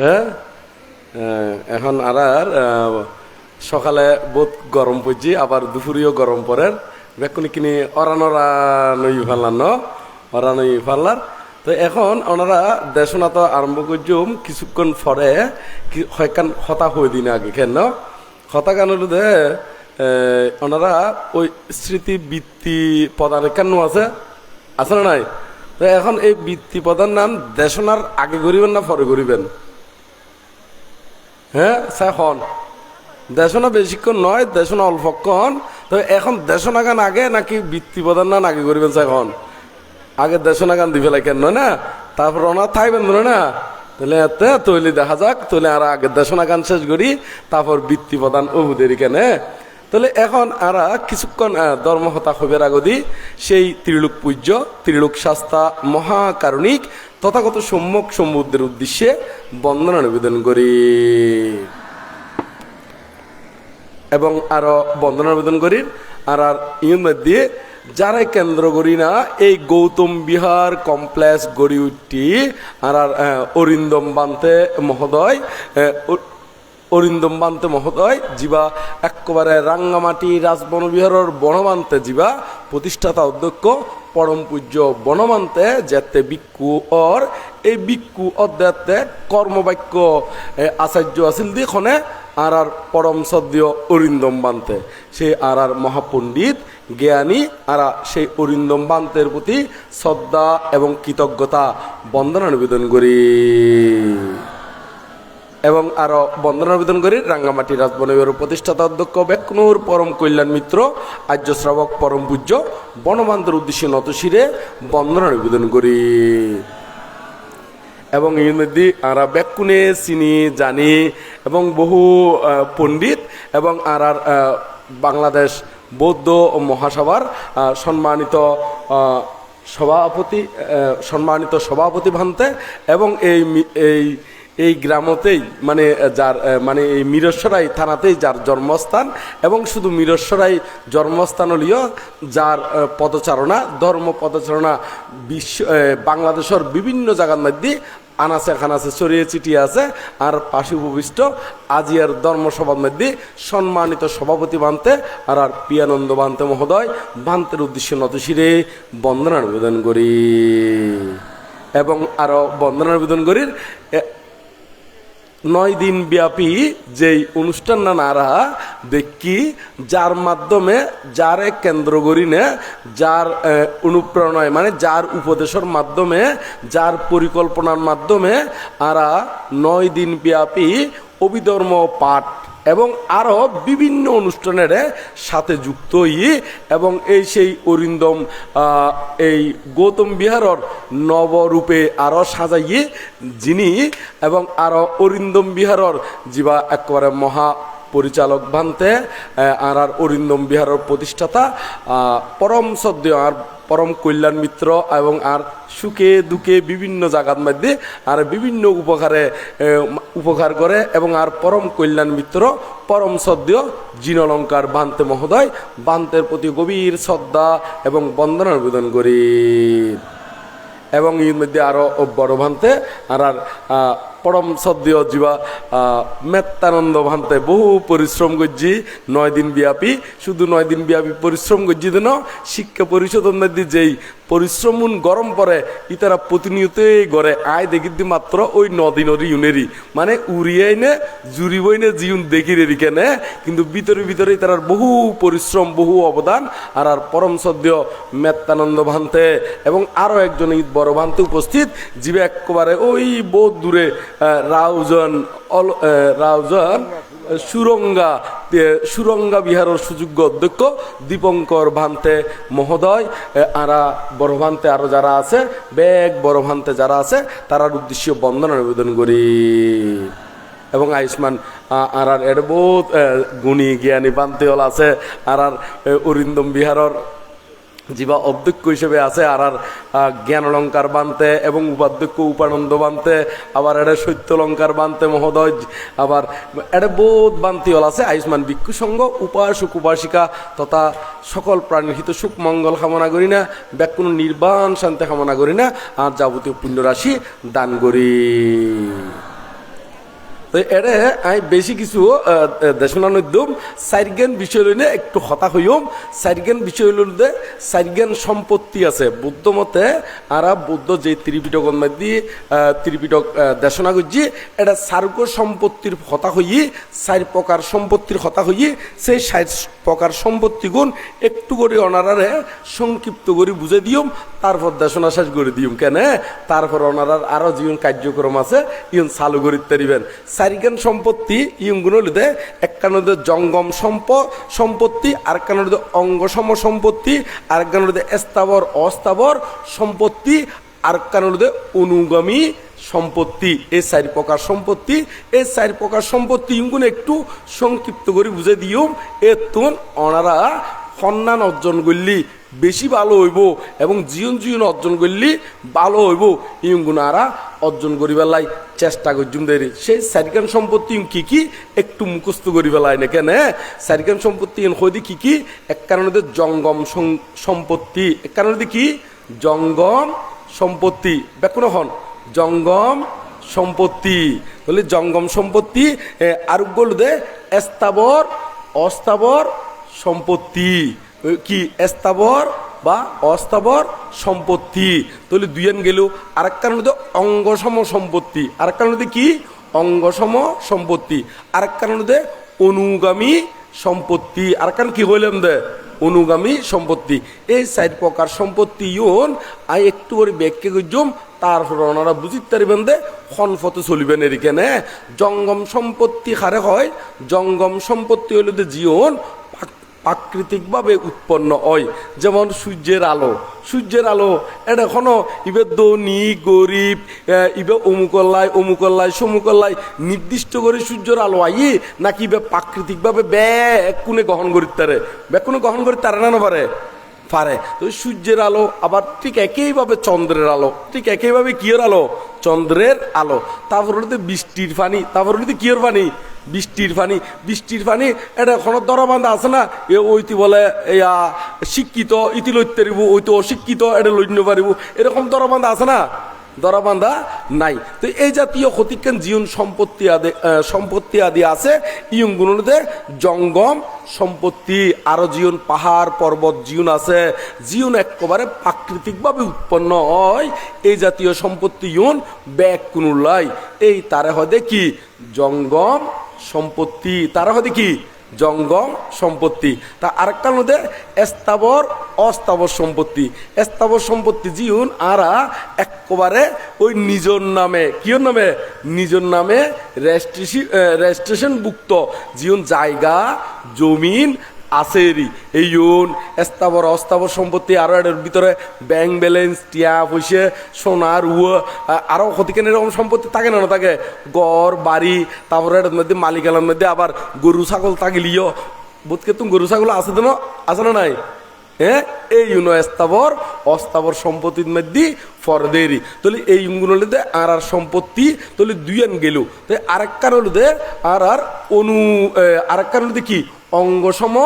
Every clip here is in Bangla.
হ্যাঁ? এখন আর আর সকালে বহুত গরম পড়ছি, আবার দুপুরেও গরম পড়ের বেকুনি কিনি অরানরা নই ফাল্লার ন? অরানই ফাল্লার তো এখন ওনারা দেশনা তো আরম্ভ করছুম কিছুক্ষণ পরে হয়কান হতা হয়ে দিন আগে, কেন? হতা কেন দে? ওনারা ওই স্মৃতি বৃত্তি প্রদান কেন আছে? আছে না নাই? তো এখন এই বৃত্তি প্রদান নাম দেশনার আগে করিবেন না পরে করিবেন হ্যাঁ এখন দেশনা বেশিক্ষণ নয় দেশনা অল্পক্ষণ তো এখন দেশনা গান আগে নাকি বৃত্তি প্রধান না আগে করিবেন এখন আগে দেশনা গান দিবে কেন না? তারপর ওনার থাকবেন না? তাহলে এতে তৈলি দেখা যাক তাহলে আর আগে দেশনা গান শেষ করি তারপর বৃত্তি প্রধান ওহুদের কেনে তাহলে এখন আর কিছুক্ষণ ধর্মহতা হবের আগদি সেই ত্রিলোক পূজ্য, ত্রিলোক শাস্তা মহাকারণিক তথাগত সম্যক সমুদ্রের উদ্দেশ্যে বন্দনা নিবেদন করি। এবং আরও বন্দনা নিবেদন করি। আর আর ইয়ের মধ্যে, যারা কেন্দ্র করি না, এই গৌতম বিহার কমপ্লেক্স গড়ি উঠি আর আর অরিন্দম বান্তে মহোদয় অরিন্দম বান্তে মহোদয় যিবা একেবারে রাঙ্গামাটি রাজবনবিহারের বনবান্তে যিবা প্রতিষ্ঠাতা অধ্যক্ষ, পরম পূজ্য বনমান্তে যেতে বিক্ষু অর, এই বিক্ষু অধ্যাত্মে কর্মবাক্য আচার্য আছিল দিখনে আর আর পরম সদ্য অরিন্দম বান্তে। সেই আর আর মহাপণ্ডিত, জ্ঞানী আর সেই অরিন্দম বান্তের প্রতি শ্রদ্ধা এবং কৃতজ্ঞতা বন্দনা নিবেদন করি। এবং আরও বন্দনা নিবেদন করি, রাঙ্গামাটি রাজবনের প্রতিষ্ঠাতা অধ্যক্ষ বেকনুর পরম কল্যাণ মিত্র, আর্য শ্রাবক পরম পূজ্য, বনবান্ধের উদ্দেশ্যে নতশিরে বন্দনা নিবেদন করি। এবং এর মধ্যে আরা বেকুনে চিনি জানি এবং বহু পণ্ডিত এবং আর আর বাংলাদেশ বৌদ্ধ মহাসভার সম্মানিত সভাপতি সম্মানিত সভাপতি ভান্তে এবং এই এই এই গ্রামতেই মানে যার মানে এই মিরসরাই থানাতেই যার জন্মস্থান এবং শুধু মিরসরাই জন্মস্থান হলিও যার পদচারণা, ধর্ম পদচারণা, বিশ্ব বাংলাদেশের বিভিন্ন জায়গার মধ্যে আনাচে খানাচে ছড়িয়ে ছিটিয়ে আছে আর পাশে উপবিষ্ট আজিয়ার ধর্মসভার মধ্যে সম্মানিত সভাপতি বানতে আর আর পিয়ানন্দ বানতে মহোদয়, বান্তের উদ্দেশ্যে নতশিরে বন্দনা নিবেদন করি। এবং আরও বন্দনা নিবেদন করি এ- নয় দিন ব্যাপী যেই অনুষ্ঠান নারা, দেখি যার মাধ্যমে, যারে কেন্দ্র করিনে যার অনুপ্রেরণায় মানে যার উপদেশের মাধ্যমে, যার পরিকল্পনার মাধ্যমে, আরা নয় দিন ব্যাপী অভিধর্ম পাঠ এবং আরও বিভিন্ন অনুষ্ঠানের সাথে যুক্ত হই এবং এই সেই অরিন্দম এই গৌতম বিহারর নবরূপে আরও সাজাইয়ে যিনি এবং আরও অরিন্দম বিহারর জীবা একেবারে মহা পরিচালক ভান্তে আর আর অরিন্দম বিহারের প্রতিষ্ঠাতা পরম সদ্য আর পরম কল্যাণ মিত্র এবং আর সুখে দুঃখে বিভিন্ন জায়গার মধ্যে আর বিভিন্ন উপকারে উপকার করে এবং আর পরম কল্যাণ মিত্র, পরম সদ্য জিনলঙ্কার বান্তে মহোদয় বান্তের প্রতি গভীর শ্রদ্ধা এবং বন্দনা নিবেদন করি। এবং এর মধ্যে আরও বড় ভান্তে, আর আর পরম সদ্য জীবা মেত্তানন্দ ভান্তে বহু পরিশ্রম করছি। নয় দিন ব্যাপী, শুধু নয় দিন ব্যাপী পরিশ্রম করছি দিন শিক্ষা পরিষদের মধ্যে যেই পরিশ্রম গরম পরে, ইতারা প্রতিনিয়তই গড়ে। আয় দেখি মাত্র ওই নদিনের ইউনেরই মানে উড়িয়াই নে জুড়িবই নে জিউন দেখি রেরি কেনে কিন্তু ভিতরে ভিতরে তার বহু পরিশ্রম, বহু অবদান। আর আর পরম সদ্য মেত্তানন্দ ভান্তে এবং আরও একজন ঈদ বড় ভান্তে উপস্থিত জীবে একেবারে ওই বহুত দূরে রাউজন রাউজন সুরঙ্গা সুরঙ্গা বিহারের সুযোগ্য অধ্যক্ষ দীপঙ্কর ভান্তে মহোদয়। আরা বড় ভান্তে আরও যারা আছে, বেগ বড় ভান্তে যারা আছে, তারার উদ্দেশ্য বন্দনা নিবেদন করি। এবং আয়ুষ্মান আর আর এর বহুত গুণী জ্ঞানী বান্তিওয়ালা আছে আর আর অরিন্দম বিহারর যিবা অধ্যক্ষ হিসেবে আছে, আর আর জ্ঞান অলঙ্কার বানতে এবং উপাধ্যক্ষ উপানন্দ বানতে, আবার এটা সত্য অলঙ্কার বানতে মহোদয়, আবার এটা বহুত বান্তিওয়াল আছে, আয়ুষ্মান ভিক্ষু সংঘ উপাসক উপাসিকা তথা সকল প্রাণীর হিত সুখ, মঙ্গল কামনা করি না, ব্যাক কোনো নির্বাণ শান্তি কামনা করি না, আর যাবতীয় পুণ্য রাশি দান করি। তো এরে আমি বেশি কিছু দেশনা নদ্যম সাইরগেন বিষয় লইলে একটু হতা হইম সাইরগেন বিষয় লইলে সাইরগেন সম্পত্তি আছে। বুদ্ধ মতে আরা বুদ্ধ যে ত্রিপিটক মধ্যে ত্রিপিটক দেশনা করছি এটা সার্গ সম্পত্তির হতা হইয়ে চার প্রকার সম্পত্তির হতা হইয়ে সেই চার প্রকার সম্পত্তি গুণ একটু করে অনারারে সংক্ষিপ্ত করে বুঝে দিম তারপর দেশনা শেষ করে দিম কেন? তারপর ওনারার আরও জীবন কার্যক্রম আছে ইউন চালু করে দিবেন চারিখান সম্পত্তি ইউনগুলো লিদে এক কারণে জঙ্গম সম্প, সম্পত্তি আর কারণে অঙ্গসম সম্পত্তি আর কারণে স্থাবর, অস্থাবর সম্পত্তি আর কারণে অনুগামী সম্পত্তি। এই চার প্রকার সম্পত্তি, এই চার প্রকার সম্পত্তি ইগুলো একটু সংক্ষিপ্ত করে বুঝে দিও। এ তুন ওনারা সন্ধান অর্জন করলি বেশি ভালো হইব এবং জীবন জীবন অর্জন করলি ভালো হইব। ইগুনারা অর্জন করিবার লাই চেষ্টা করছুম দেরি। সেই চারিখান সম্পত্তি কি কি? একটু মুখস্থ করিবার লাই না কেন চারিখান সম্পত্তি হইদি কি কি? এক কারণে জঙ্গম সম্পত্তি। এক কারণে কি? জঙ্গম সম্পত্তি। ব্যাকুণ হন। জঙ্গম সম্পত্তি। বলে জঙ্গম সম্পত্তি আরোগ্য দে স্থাবর অস্থাবর সম্পত্তি। কি স্থাবর বা অস্থাবর সম্পত্তি? তাহলে দুইয়ান গেল। আরেক কারণ হচ্ছে অঙ্গসম সম্পত্তি। আরেক কারণ হচ্ছে কি? অঙ্গসম সম্পত্তি। আরেক কারণ হচ্ছে অনুগামী সম্পত্তি। আর কারণ কি হইলাম দে? অনুগামী সম্পত্তি। এই চার প্রকার সম্পত্তি ইউন, আই একটু করে ব্যাখ্যা করছুম তারপর ওনারা বুঝিতে পারিবেন দে, খনফতে চলিবেন এরিকেনে জঙ্গম সম্পত্তি হারে হয়? জঙ্গম সম্পত্তি হইল যে জীবন প্রাকৃতিকভাবে উৎপন্ন হয়। যেমন সূর্যের আলো। সূর্যের আলো, এটা এখনও ইবে ধনী, গরিব ইবে অমুকল্লাই অমুকল্লাই সমুকল্লাই নির্দিষ্ট করে সূর্যের আলো আইয়ে নাকি ইবে প্রাকৃতিকভাবে ব্যাগ কোনে গ্রহণ করিতে পারে। ব্যাগ কোনে গ্রহণ করিতে না না পারে। পারে তো সূর্যের আলো, আবার ঠিক একইভাবে চন্দ্রের আলো, ঠিক একইভাবে কিয়ের আলো? চন্দ্রের আলো। তারপর হলো বৃষ্টির পানি, তারপর হলো কিয়ের পানি? বৃষ্টির পানি। বৃষ্টির পানি, এটা এখনও দরাবান্ধা আছে না? এ ওইটি বলে এয়া শিক্ষিত ইতি লইতে পারিব ওইতো অশিক্ষিত, এটা লইন্য পারিব এরকম দরাবান্ধা আছে না? দরাবান্ধা নাই। তো এই জাতীয় ক্ষতিজ্ঞান জীবন সম্পত্তি আদি সম্পত্তি আদি আছে। ইয়ংগুলোতে জঙ্গম সম্পত্তি। আরও জীবন পাহাড় পর্বত জীবন আছে। জীবন একেবারে প্রাকৃতিকভাবে উৎপন্ন হয়। এই জাতীয় সম্পত্তি ইউন ব্যাগ কুনুলাই এই তারে হয় কি জঙ্গম সম্পত্তি। তারা হয় কি জঙ্গম সম্পত্তি। তা আরেকটা মধ্যে স্থাবর অস্থাবর সম্পত্তি। স্থাবর সম্পত্তি জিউন আরা একবারে ওই নিজর নামে কিয়র নামে? নিজের নামে রেজিস্ট্রেশন রেজিস্ট্রেশন ভুক্ত জিউন জায়গা, জমিন আছেরই এই ইউন স্থাবর অস্থাবর সম্পত্তি আরও এটার ভিতরে ব্যাংক ব্যালেন্স, টিয়া পয়সা সোনার উয়া আরও ক্ষতিকেন এরকম সম্পত্তি থাকে না থাকে? গড় বাড়ি, তারপরে এটার মধ্যে মালিকালার মধ্যে আবার গরু, ছাগল থাকিলিও। বোধকে তুমি গরু, ছাগল আছে তো না? আছে না নাই? হ্যাঁ এই ইউনো স্থাবর অস্থাবর সম্পত্তির মধ্যে ফরদেরি। তাহলে এই ইউগুলোতে আর আর সম্পত্তি, তাহলে দুইয়ান গেল। তাই আরেক কারণে আর আর অনু আরেক কারণে কি? অঙ্গসম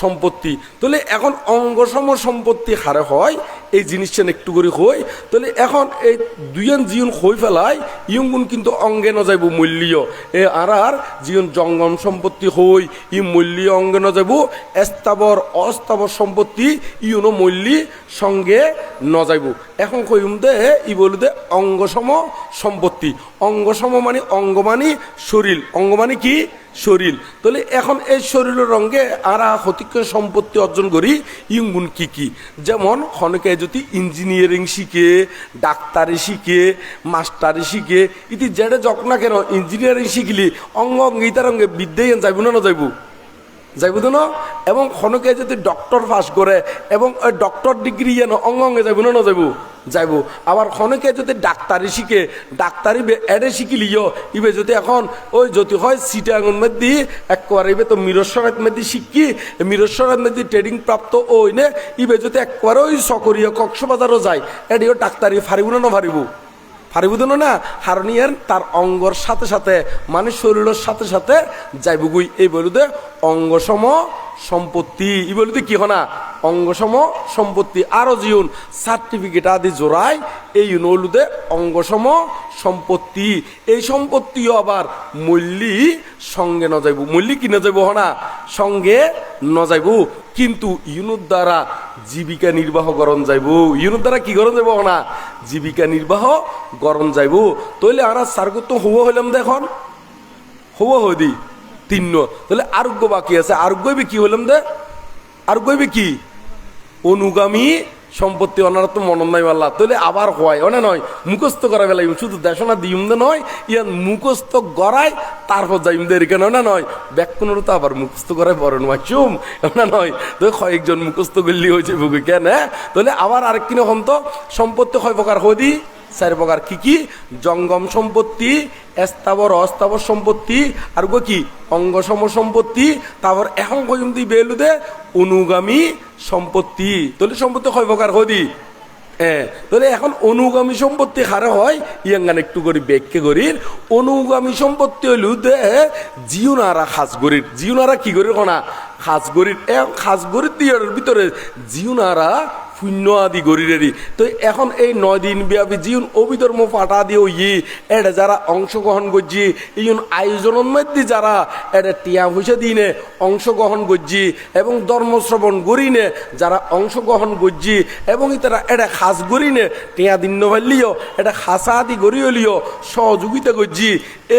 সম্পত্তি। তাহলে এখন অঙ্গসম সম্পত্তি হারে হয়, এই জিনিসটা একটু করে হই তাহলে এখন এই দুইজন জীবন হই ফেলায় ইয়ংগুন কিন্তু অঙ্গে ন যাইব মূল্য এ আর আর জীবন জঙ্গম সম্পত্তি হই, ই মূল্য অঙ্গে ন যাইব স্থাবর অস্থাবর সম্পত্তি, ইউনো মূল্য সঙ্গে ন যাইব এখন কইম দে, ই বলি দে অঙ্গসম সম্পত্তি। অঙ্গসম মানে অঙ্গ মানে শরীর। অঙ্গ মানে কি? শরীর। তাহলে এখন এই শরীরের রঙে আরা হতিক সম্পত্তি অর্জন করি ইঙ্গুন কি কি? যেমন খনকে যদি ইঞ্জিনিয়ারিং শিখে, ডাক্তারি শিখে, মাস্টারি শিখে, ইতি যেটা যক না কেন, ইঞ্জিনিয়ারিং শিখলি, অঙ্গ অঙ্গিতার অঙ্গে বিদ্যেই যাইব না না যাইব? যাইব তো এবং খনকে যদি ডক্টর পাস করে, এবং ডক্টর ডিগ্রি যেন অঙ্গ অঙ্গে যাইব না না যাইব? যাইব। আবার খনকে যদি ডাক্তারি শিখে, ডাক্তারি এডে শিখিলিও, ইবে যদি এখন ওই যদি হয় সিটাঙ্গন মধ্যে একবার ইবে তো মিরস্বরাত মধ্যে শিখি মিরস্বরাত মেদি ট্রেডিং প্রাপ্ত ওই নে, ইবে যদি একবার ওই সকরিয়া কক্সবাজারও যায়, এডিও ডাক্তারি ফারিব না না ফারিব? ফারিবুদন না, হারনিয়ার তার অঙ্গর সাথে সাথে মানে শরীরের সাথে সাথে যাইবগুই। এই বলুদে অঙ্গসম সম্পত্তি। ই বলুদে কি হনা? অঙ্গসম সম্পত্তি। আরও জিউন, সার্টিফিকেট আদি জোড়াই এই নলুদে অঙ্গসম সম্পত্তি। এই সম্পত্তিও আবার মূল্যি সঙ্গে ন যাইব মূল্যি কি ন যাইব হনা? সঙ্গে ন যাইব কিন্তু ইউনুর দ্বারা জীবিকা নির্বাহ গরম যাইব। ইউনুর দ্বারা কি গরম যাইব না? জীবিকা নির্বাহ গরম যাইব। তইলে আনার সার্গত হব হইলাম দেখন হব হদি তিন্ন। তাহলে আরোগ্য বাকি আছে। আরোগ্য কি হইলাম দে? আরোগ্য কি? অনুগামী সম্পত্তি ওনারা তো মনন নাই আল্লাহ তাহলে আবার হয়, অনে নয়, মুখস্থ করা বেলা শুধু দেশনা দিম দে নয়, ইয়ান মুখস্থ গড়ায় তারপর যাইম দে কেন না নয় ব্যাকুণের তো আবার মুখস্থ করায় বড় নয় চুম না নয়, তো কয়েকজন মুখস্থ করলি হয়েছে বুকে কেন হ্যাঁ? তাহলে আবার আরেক কিনে হন তো, সম্পত্তি হয় প্রকার হদি চার প্রকার কি কি? জঙ্গম সম্পত্তি, স্থাবর, অস্থাবর সম্পত্তি, আর গো কি? অঙ্গসম সম্পত্তি, তারপর এখন পর্যন্ত বেলুদে অনুগামী সম্পত্তি। তাহলে সম্পত্তি কয় প্রকার হদি হ্যাঁ এখন অনুগামী সম্পত্তি হারে হয়? ইয়াঙ্গান একটু করি ব্যাখ্যা করি। অনুগামী সম্পত্তি হইল দে জিউনারা খাস গরির জিউনারা কি করি কোনা? খাস গরির খাস গরির দিয়ে ভিতরে জিউনারা শূন্য আদি গরিরেরই। তো এখন এই নয় দিন ব্যাপী জীবন অভিধর্ম ফাটা দিয়ে ই এটা যারা অংশগ্রহণ করছি, ইউন আয়োজনের মধ্যে যারা এটা টিয়া পয়সা দিনে অংশগ্রহণ করছি, এবং ধর্মশ্রবণ গরিনে যারা অংশগ্রহণ করছি, এবং তারা এটা খাস গরিনে টিয়া দিন নভাল্লিও এটা খাসা আদি গড়ি হলিও সহযোগিতা করছি,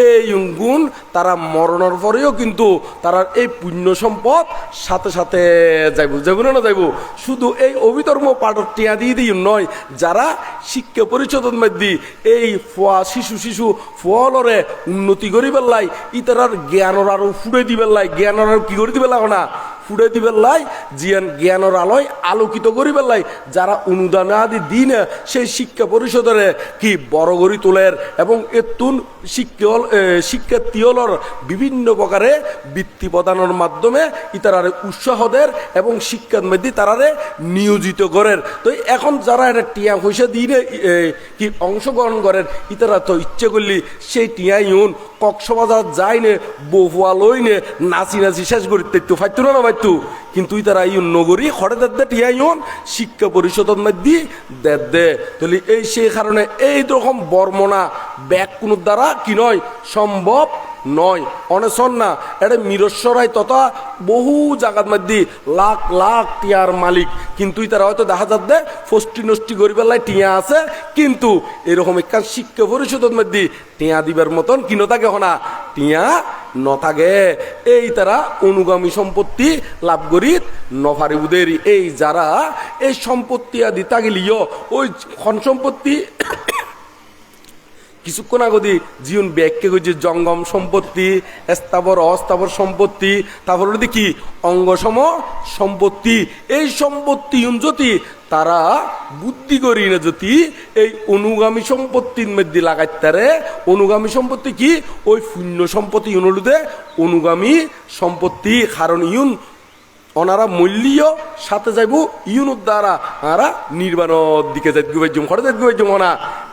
এই গুণ তারা মরণের পরেও কিন্তু তারা এই পুণ্য সম্পদ সাথে সাথে যাইব যাইব না, যাইব। শুধু এই অভিধর্ম পাঠক টিয়া দিয়ে দিই নয়, যারা শিক্ষা পরিষদের মধ্যে এই ফোয়া শিশু শিশু ফলরে উন্নতি করি পেলাই ইতারার জ্ঞানর আরও ফুড়ে দিবে লাই জ্ঞানর আর কি করে দিবে লাগ না ফুড়ে দিবে লাই জিয়ান জ্ঞানর আলোয় আলোকিত করি পেলাই যারা অনুদান আদি দিনে সেই শিক্ষা পরিষদের কি বড় গড়ি তোলের এবং এতুন শিক্ষল শিক্ষার্থীহলর বিভিন্ন প্রকারে বৃত্তি প্রদানের মাধ্যমে ইতারারে উৎসাহদের এবং শিক্ষার মধ্যে তারারে নিয়োজিত করেন তো এখন যারা এটা টিয়া পয়সা দিয়ে কি অংশগ্রহণ করেন ইতারা তো ইচ্ছে করলি সেই টিয়া ইউন কক্সবাজার যায় নে বহুয়া লই নে নাচি নাচি শেষ করি তো ফাইতো না ফাইতো কিন্তু তারা ইউন নগরী দে টিয়া ইউন শিক্ষা পরিষদের মধ্যে দেদ দে তাহলে এই সেই কারণে এই রকম বর্মনা ব্যাগ কোনো দ্বারা কি নয়, সম্ভব নয়। অনেশন না এটা মিরস্বরাই তথা বহু জায়গার মধ্যে লাখ লাখ টিয়ার মালিক। কিন্তু তারা হয়তো দেখা যাচ্ছে ফষ্টি নষ্টি করি পেলায় টিয়া আছে, কিন্তু এরকম একটা শিক্ষা পরিষদের মধ্যে টিয়া দিবার মতন কিনো থাকে হনা? টিয়া নথাগে। এই তারা অনুগামী সম্পত্তি লাভ করি নফারি উদের। এই যারা এই সম্পত্তি আদি তাগিলিও ওই খন সম্পত্তি কিছুক্ষণ আগদি জীবন ব্যাখ্যা করছে জঙ্গম সম্পত্তি, স্থাবর অস্থাবর সম্পত্তি, তারপর দেখি অঙ্গসম সম্পত্তি। এই সম্পত্তি যদি তারা বুদ্ধি করি না যদি এই অনুগামী সম্পত্তির মধ্যে লাগাইতারে, অনুগামী সম্পত্তি কি? ওই শূন্য সম্পত্তি অনুরোধে অনুগামী সম্পত্তি কারণ ইউন ওনারা মূল্যীয়, সাথে যাইব ইউনুর দ্বারা আরা নির্বাণর দিকে যাইগু ভাইজুম খড়ে যাইগু ভাইজুম না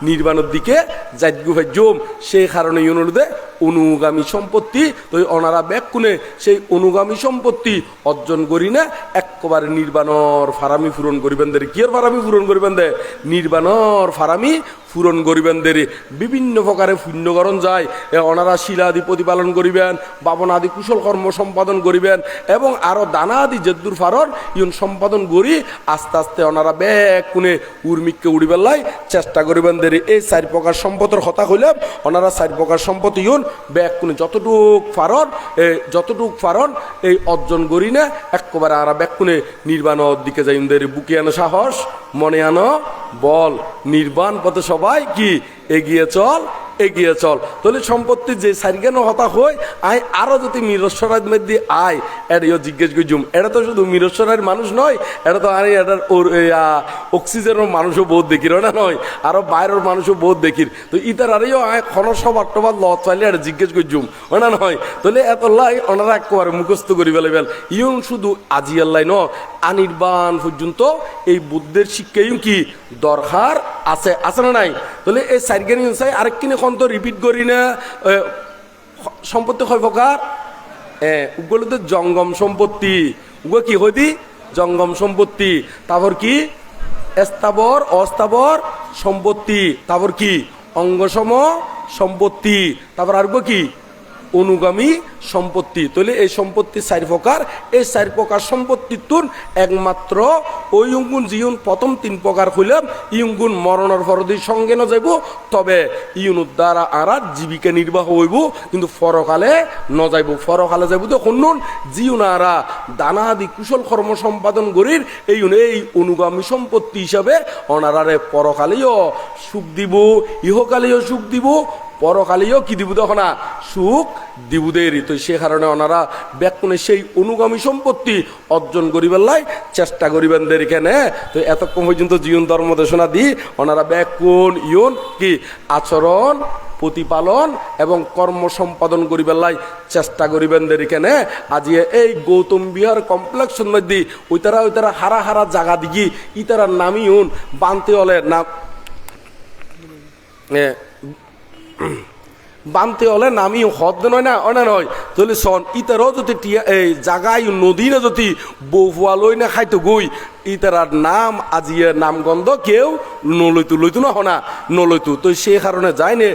নির্বাণের দিকে যাইগু ভাইজুম সেই কারণে ইউনুরদে অনুগামী সম্পত্তি, তো ওনারা ব্যাগ কোনে সেই অনুগামী সম্পত্তি অর্জন করি না, একবারে নির্বাণর ফারামি পূরণ করিবেন দে কিয়র ফারামি পূরণ করিবেন দে নির্বাণর ফারামি পূরণ করিবেন দেরি। বিভিন্ন প্রকারে পুণ্যকরণ যায় ওনারা শিলা আদি প্রতিপালন করিবেন বাবন আদি কুশল কর্ম সম্পাদন করিবেন, এবং আরও দানা আদি জেদ্দুর ফারন ইউন সম্পাদন করি, আস্তে আস্তে ওনারা ব্যাগ কোনে উর্মিককে উড়িবেলাই চেষ্টা করিবেন দেরি। এই চার প্রকার সম্পদের কথা হইলে ওনারা চার প্রকার সম্পদ ইউন ব্যাগ কোনে যতটুক এই যতটুক ফারন এই অর্জন করি না, একবারে আর নির্বাণ নির্বাণর দিকে যাই বুকে আনো সাহস, মনে আনো, বল, নির্বাণ পথে সবাই কি এগিয়ে চল এগিয়ে চল। তাহলে সম্পত্তি যে সারিকেন হতা হয় আয় আরও যদি মিরস্বরাজ মধ্যে আয় এটাও জিজ্ঞেস করছুম এটা তো শুধু মিরস্বরাজ মানুষ নয় এটা তো আরে এটার অক্সিজেনের মানুষও বহুত দেখির না নয় আরও বাইরের মানুষও বহুত দেখির তো ইতার আরেও আয় খন সবার টবার লত চাইলে এটা জিজ্ঞেস করছুম না নয় তাহলে এত লাই ওনারা একেবারে মুখস্থ করি ফেলে ফেল ইউন শুধু আজি আল্লাহ ন আনির্বাণ পর্যন্ত এই বুদ্ধের শিক্ষাই কি দরকার আছে আছে না নাই? তাহলে এই সাইরগানি চাই আরেক কিনে খন তো রিপিট করি না সম্পত্তি কয় প্রকার হ্যাঁ ওগুলো তো জঙ্গম সম্পত্তি। ওগুলো কি হইতি জঙ্গম সম্পত্তি। তারপর কি? স্থাবর, অস্থাবর সম্পত্তি। তারপর কি? অঙ্গসম সম্পত্তি। তারপর আর কি? অনুগামী সম্পত্তি। তাহলে এই সম্পত্তি চার প্রকার। এই চার প্রকার সম্পত্তির তুন একমাত্র ওই ইউগুণ জিউন প্রথম তিন প্রকার হইলাম। ইউগুণ মরণের ফরদি সঙ্গে ন যাইব, তবে ইউনুর দ্বারা আর জীবিকা নির্বাহ হইব, কিন্তু ফরকালে ন যাইব। ফরকালে যাইব তো শুনুন জিউন আরা দানা আদি কুশল কর্ম সম্পাদন করির এই এই অনুগামী সম্পত্তি হিসাবে অনারারে পরকালেও সুখ দিব, ইহকালেও সুখ দিব পরকালেও কি দিব তখন না? সুখ দিবুদেরই তো সে কারণে ওনারা ব্যাকুণে সেই অনুগামী সম্পত্তি অর্জন করিবার লাই চেষ্টা করিবেন এখানে। তো এতক্ষণ পর্যন্ত জীবন ধর্ম দেশনা দি ওনারা ব্যাকুণ ইয়ন কি আচরণ প্রতিপালন এবং কর্ম সম্পাদন করিবার লাই চেষ্টা করিবেন এখানে। আজি এই গৌতম বিহার কমপ্লেক্স মধ্যে ওইতারা ওইতারা হারা হারা জায়গা দিকি ইতারা নামি উন বানতে হলে না এ, বানতে হলে নামি হদ নয় না, অনা নয়। তাহলে সন ইতারও যদি টিয়া এই জাগাই নদী না যদি বউয়া লই না খাইতো গই ইতারার নাম আজিয়ে নামগন্ধ কেউ নলইতু, লইতু না হনা, নলইতু। তো সেই কারণে যায়নে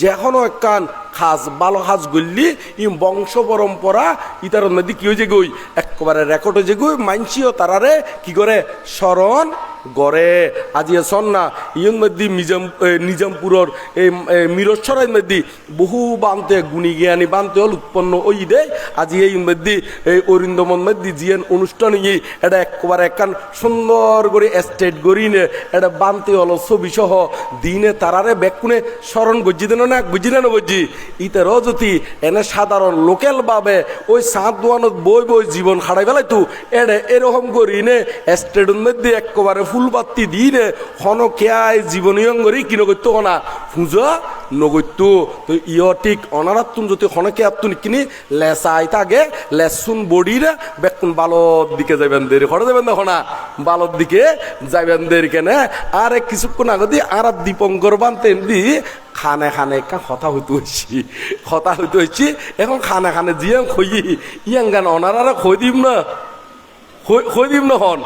যেখনো একখান খাস ভালো খাস গল্লি ই বংশ পরম্পরা ইতার নদী কি হয়েছে গই? একেবারে রেকর্ড হয়েছে গই মানছিও তারারে কি করে? স্মরণ গড়ে। আজি সন না, ইয়ন মধ্যে মিজাম নিজামপুরর এই মিরসরাই মধ্যে বহু বান্তে, গুণী জ্ঞানী বান্তে হল উৎপন্ন ওই দে। আজি এই মধ্যে এই অরিন্দমন মধ্যে জিয়ান অনুষ্ঠান ই এটা একবারে একখান সুন্দর করে এস্টেট গড়ি নে, এটা বান্তে হল ছবি সহ দিনে তারারে বেকুনে স্মরণ গজ্জি দেন না বুঝি না বুঝি ইতারও যদি এনে সাধারণ লোকেল ভাবে ওই সাত দোয়ানত বই বই জীবন হারাই ফেলাই তো এড়ে এরকম করি নে এস্টেডের মধ্যে একেবারে ফুল বাত্তি দি নে হন কেয়াই জীবনীয় করি কিনো করতো না পূজা নগত্য। তো ইয় ঠিক অনারাত্তুন যদি হনকে আত্তুন কিনি লেসাই থাকে লেসুন বডি রে বেকুন বালর দিকে যাবেন দেরি। হরে যাবেন দেখো না বালর দিকে যাবেন দেরি কেনে। আর কিছুক্ষণ আগতে আর দীপঙ্কর বানতেন দি খানে খানে কা কথা হইতে হইছি। কথা হইতে হইছি, এখন খানে খানে জিয়াং খই ইয়াং গান অনারারা খই দিম না? খই দিম না হন?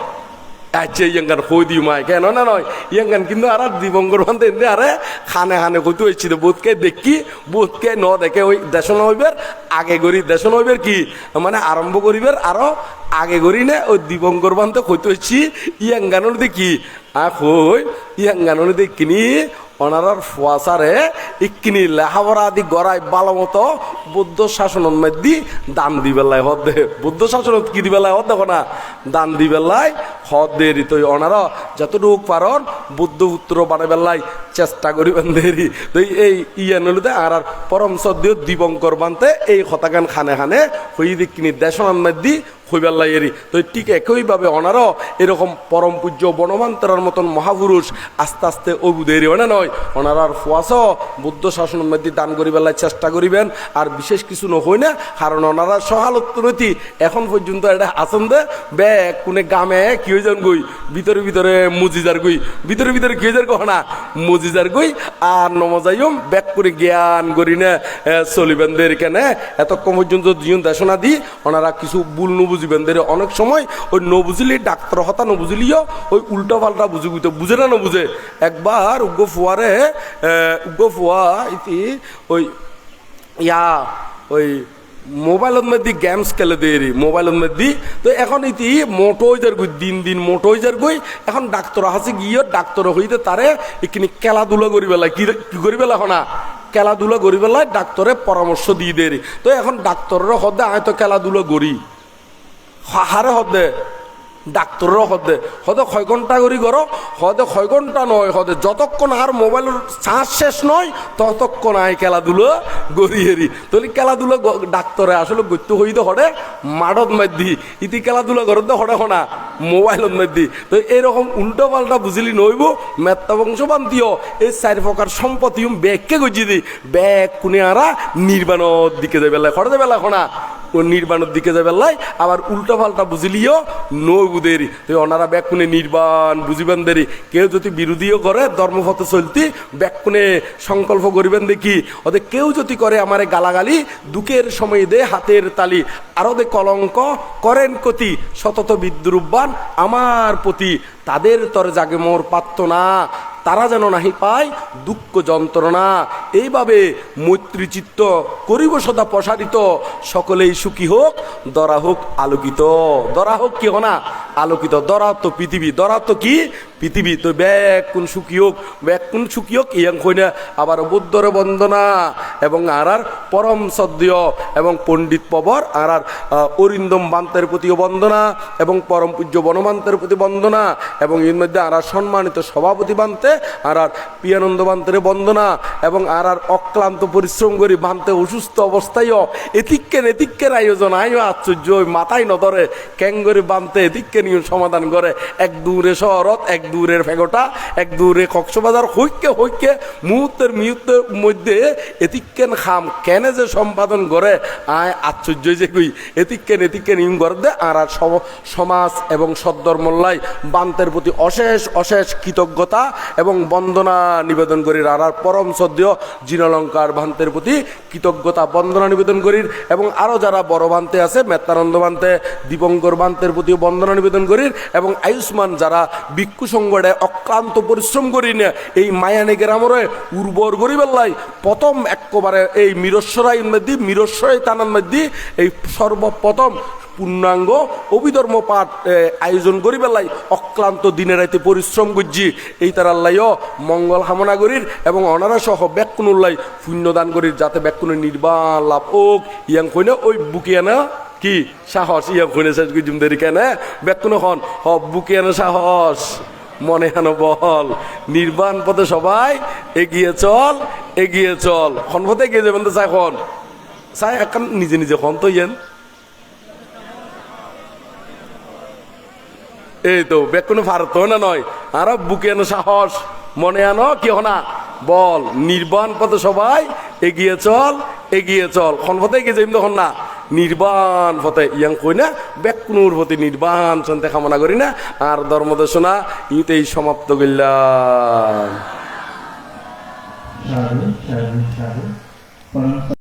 আচ্ছা ইয়াঙ্গান দিই মাই কেন না নয় ইয়ঙ্গান কিন্তু আর দিবঙ্গর বান্ধে আরে খানে খানে কইতে হয়েছিল বোধকে দেখি বোধকে ন দেখে ওই দেশন হইবের আগে করি দেশন হইবের কি মানে আরম্ভ করিবের আরও আগে করি না ওই দিবঙ্গর বান্ধে কইতে হয়েছি ইয়াঙ্গানোর দেখি আ ইয়াঙ্গানোর দেখিনি অনারার ফুয়াশারে ইকিনি লেহাবরা আদি গড়াই ভালো মতো বুদ্ধ শাসনের মধ্যে দান দিবেলাই হদ। বুদ্ধ শাসনত কি দিবেলায় হদ দেখো না দান দিবেলাই হদ দেরি তো অনারা। যতটুকু পারন বুদ্ধ পুত্র বানাবেলাই চেষ্টা করিবেন দেরি। তো এই ইয়ে নলিতে আর আর পরম সদ্য দিবঙ্কর বানতে এই হতাগান খানে খানে হই দিকিনি দেশনের মধ্যে হইবেলাই এরি। তো ঠিক একইভাবে অনারও এরকম পরম পূজ্য বনমান্তরার মতন মহাপুরুষ আস্তে আস্তে অবুদেরি হয় না নয়? ওনারার ফুয়াস বুদ্ধ শাসনের মধ্যে দান করিবেলার চেষ্টা করিবেন, আর বিশেষ কিছু নহই না, কারণ ওনারা সহালত্তরতি এখন পর্যন্ত এটা আছেন দে। বে, কোনে গামে, কি হয়ে যান গই? ভিতরে ভিতরে মুজিজার গই। ভিতরে ভিতরে কি হয়ে যার গহনা মুজিজার গই। আর নমজাইম ব্যাক করে জ্ঞান করি না চলিবেন দের কেনে। এতক্ষণ পর্যন্ত জীবন দেশনা দি ওনারা কিছু ভুল নবুঝিবেন দের অনেক সময় ওই নবুঝিলি ডাক্তার হতা নবুঝিলিও ওই উল্টা পাল্টা বুঝি বুঝতে বুঝে না নবুঝে একবার উগ্র ফুয়ারে উগ্র ফুয়া ইতি ওই ইয়া ওই মোবাইলের মধ্যে গেমস খেলে দেরি মোবাইলের মধ্যে তো এখন ইতি মোটো হয়ে যার দিন দিন মোটো হয়ে যার গই, এখন ডাক্তার হাসি গিয়ে ডাক্তার হইতে তারে এখানে খেলাধুলা করি বেলা কি করি বেলা হনা? খেলাধুলা করি বেলায় ডাক্তারে পরামর্শ দিয়ে দেরি তো এখন ডাক্তারের হদে আয় তো খেলাধুলা করি। হারে হদে ডাক্তারও হদে হদে ছয় ঘণ্টা করি করো হদে ছয় ঘণ্টা নয় হদে যতক্ষণ আর মোবাইলের চার্জ শেষ নয় ততক্ষণ আয় খেলাধুলো গড়ি হেরি তাহলে খেলাধুলো ডাক্তারে আসলে গত্য হইতে হরে মাঠত মাধ্যি। ইতি খেলাধুলা করতে হরে হনা মোবাইলত মাধ্যি। তো এরকম উল্টো পাল্টা বুঝলি নইব মেত্তা বংশ বংশবান্তিও এই চারি প্রকার সম্পত্তি ব্যাগকে গজি দি ব্যাগ কোনে আরা নির্বাণর দিকে যাবে খড়ে যাবে খনা ও নির্বাণের দিকে যাবে লাই, আবার উল্টা পাল্টা বুঝিলিও নো বুদেরি তো ওনারা ব্যাকুনে নির্বাণ বুঝিবেন দেরি। কেউ যদি বিরোধীও করে, ধর্মপথে চলতি, ব্যাকুনে সংকল্প করিবেন দেখি। ওদের কেউ যদি করে আমারে গালাগালি, দুঃখের সময় দে হাতের তালি। আরও দে কলঙ্ক, করেন কতি শতত বিদ্রুপবান। আমার প্রতি তাদের তরে জাগে মোর পাত্ত না তারা যেন নাহি পায় দুঃখ যন্ত্রণা। এইভাবে মৈত্রীচিত্ত করিব সদা প্রসারিত। সকলেই সুখী হোক দরা হোক আলোকিত। দরা হোক কি হনা? আলোকিত। দরা তো পৃথিবী। দরা তো কি? পৃথিবী তো ব্যাগ কোন সুখী হোক ব্যাগ কোন হোক ইয়াং কইনা আবার বুদ্ধর বন্দনা এবং আর আর পরম সদ্য এবং পণ্ডিত পবর আর আর অরিন্দম বান্তের প্রতিও বন্দনা এবং পরম পূজ্য বনমান্তের প্রতি বন্দনা এবং এর মধ্যে আর সম্মানিত সভাপতি বান্তে আর আর পিয়ানন্দ বান্তের বন্দনা এবং আর আর অক্লান্ত পরিশ্রম করি বান্তে অসুস্থ অবস্থায়ও এতিক্কেন এতিক্কের আয়োজন আয়ও আশ্চর্য মাথায় নদরে ক্যাঙ্গরি বানতে এতিক্কে নিয়ে সমাধান করে, এক দূরে শহরত এক দূরের ফেগোটা এক দূরে কক্সবাজার, হইকে হইকে মুহূর্তের মুহূর্তের মধ্যে এতিক্কেন খাম। কেনে যে সম্পাদন করে? আয়, আশ্চর্য যে কই। এতিক্কেন ইম করে দে আর আর সমাজ এবং সদ্ধর্মল্লাই বান্তের প্রতি অশেষ অশেষ কৃতজ্ঞতা এবং বন্দনা নিবেদন করি। আর আর পরম সদ্য জিনলঙ্কার ভান্তের প্রতি কৃতজ্ঞতা, বন্দনা নিবেদন করি। এবং আরও যারা বড় বান্তে আছে, মেত্তানন্দ বান্তে, দীপঙ্কর বান্তের প্রতিও বন্দনা নিবেদন করি। এবং আয়ুষ্মান যারা ভিক্ষু সংগঠে অক্লান্ত পরিশ্রম করি না এই মায়ানে গ্রামরে উর্বর বেল্লাই প্রথম একেবারে এই মিরস্বরাই মধ্যে মিরস্বরাই তানার মধ্যে এই সর্বপ্রথম পূর্ণাঙ্গ অভিধর্ম পাঠ আয়োজন করি বেলাই অক্লান্ত দিনে রাতে পরিশ্রম করছি। এই তার আল্লাহ মঙ্গল কামনা করির এবং অনারা সহ ব্যাকুনুল্লাই পুণ্যদান করির যাতে ব্যাকুনের নির্বাণ লাভ হোক। ইয়াং কইনে ওই বুকিয়া না কি? সাহস। ইয়াং কইনে শেষ করি জুমদারি কেন। ব্যাকুন হন। হ বুকিয়া না সাহস। মনে হেন বল। নির্বাণ পথে সবাই এগিয়ে চল এগিয়ে চল। খন পথে এগিয়ে যাবেন তো চাই খন চাই এখন নিজে নিজে খন তো ইয়েন। এই তো, বেগ কোনো ভারত না নয়। আর বুকে সাহস, মনে আনো কি হনা? বল, নির্বাণ পথে সবাই এগিয়ে চল এগিয়ে চল। খন ফতে এগিয়ে যাইম তখন না, নির্বাণ পথে ইয়াং কই না, বেকুনুর প্রতি নির্বাণ চন্তে কামনা করি না। আর ধর্মদেশনা ইতেই সমাপ্ত করলাম